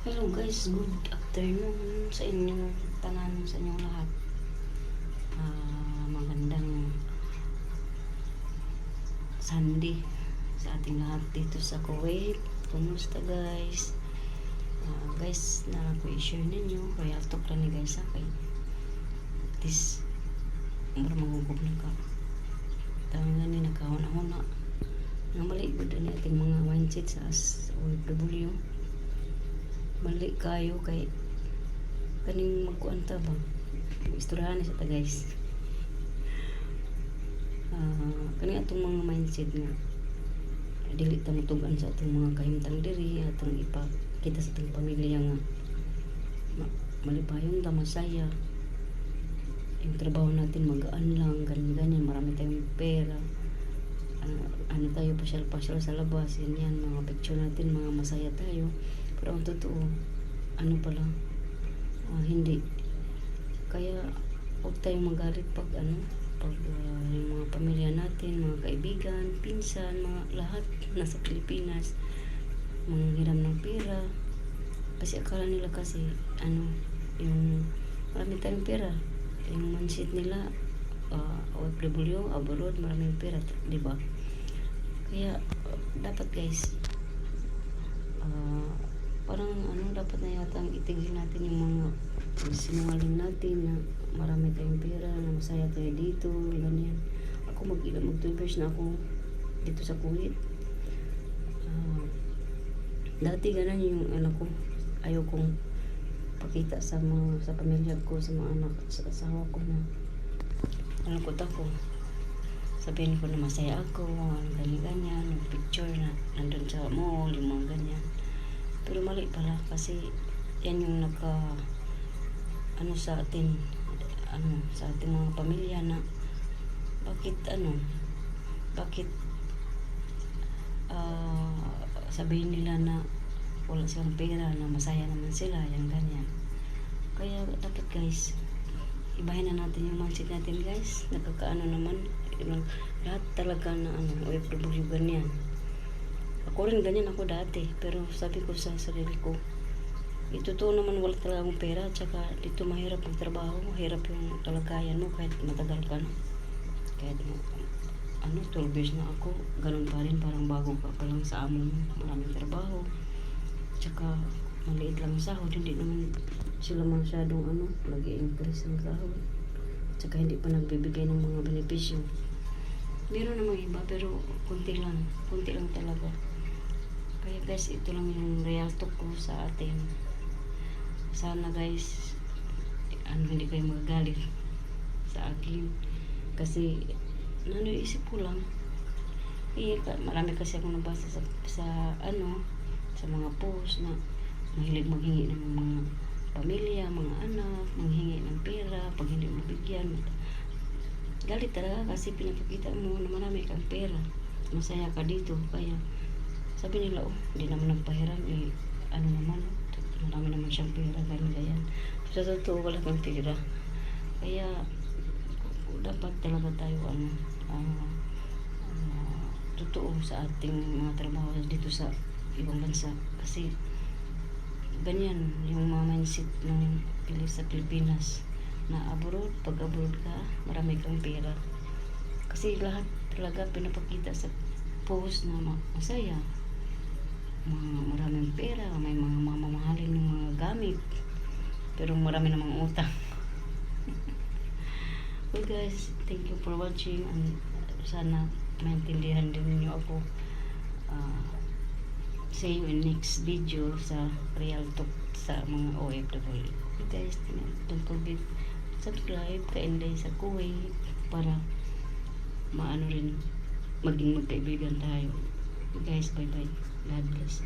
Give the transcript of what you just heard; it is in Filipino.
Hello guys, good afternoon sa inyong tanan, sa inyong lahat. Ah, magandang Sunday sa ating lahat dito sa Kuwait. Kumusta guys? Ah, guys, na ako i-share ninyo. Kaya talk lang ni guys ha. Kay this, mura mangugob na ka. Tama nga ni nakahuna-huna. Nga mali ko din ating mga mindset sa OFW mali kayo kay kaning magkuan ta ba? Istoryahan sa guys. Ah, kani atong mga mindset nga dili ta mutugan sa atong mga kahimtang diri atong ipa kita sa atong pamilya nga ma- malipayon ta masaya. Yung trabaho natin magaan lang ganyan ganyan marami tayong pera. Ano, ano tayo pasyal-pasyal sa labas yan yan mga picture natin mga masaya tayo pero ang totoo ano pala ah, hindi. Kaya huwag tayong magalit pag ano pag ah, yung mga pamilya natin mga kaibigan pinsan mga lahat nasa Pilipinas manghiram ng pera. Kasi akala nila kasi ano yung marami tayong pera. Yung mindset nila uh, OFW abroad maraming pera di ba? Kaya uh, dapat guys ah, parang ano dapat na yata itigil natin yung mga sinungaling natin na marami tayong pera na masaya tayo dito ganyan. Ako mag mag years na ako dito sa Kuwait Ah, dati ganun yung anak ko ayaw kong pakita sa mga sa pamilya ko sa mga anak sa asawa ko na ano ko ako. Sabihin ko na masaya ako ang ganyan-ganyan picture na nandun sa mall yung mga ganyan pero mali pala kasi yan yung naka ano sa atin ano sa ating mga pamilya na bakit ano bakit ah, sabihin nila na wala silang pera na masaya naman sila yung ganyan. Kaya dapat guys ibahin na natin yung mindset natin guys. Nakakaano naman lahat talaga na ano OFW ganyan ako rin ganyan ako dati pero sabi ko sa sarili ko ito to naman wala talaga akong pera tsaka dito mahirap ang trabaho mahirap yung kalagayan mo kahit matagal ka na. Kahit mo ano 12 years na ako ganun pa rin parang bago ka pa lang sa amo mo maraming trabaho tsaka maliit lang ang sahod hindi naman sila masyadong ano nag-increase ang sahod tsaka hindi pa nagbibigay ng mga benepisyo meron namang iba pero kunti lang. Kunti lang talaga. Kaya guys ito lang yung real talk ko sa atin. Sana guys ano hindi kayo magagalit sa akin. Kasi nanoisip ko lang. Eh, marami kasi akong nabasa sa, sa ano sa mga post na mahilig maghingi ng mga pamilya, mga anak, manghingi ng pera, pag hindi mo bigyan. Galit talaga kasi pinapakita mo na marami kang pera. Masaya ka dito. Kaya sabi nila, oh, hindi naman nagpahiram. Eh, ano naman, marami naman siyang pera. Ganyan, ganyan. Sa totoo, wala kang pera. Kaya dapat talaga tayo ano, ah, ah, totoo sa ating mga trabaho dito sa ibang bansa kasi ganyan yung mga mindset ng sa Pilipinas na abroad, pag abroad ka marami kang pera. Kasi lahat talaga pinapakita sa post na ma- masaya. Mga maraming pera may mga mamamahalin ng mga gamit. Pero marami namang utang. Well guys thank you for watching. And sana maintindihan din niyo ako Ah, see you in next video sa real talk sa mga OFW guys don't forget subscribe ka Inday sa Kuwait para maano rin maging magkaibigan tayo. Guys bye bye God bless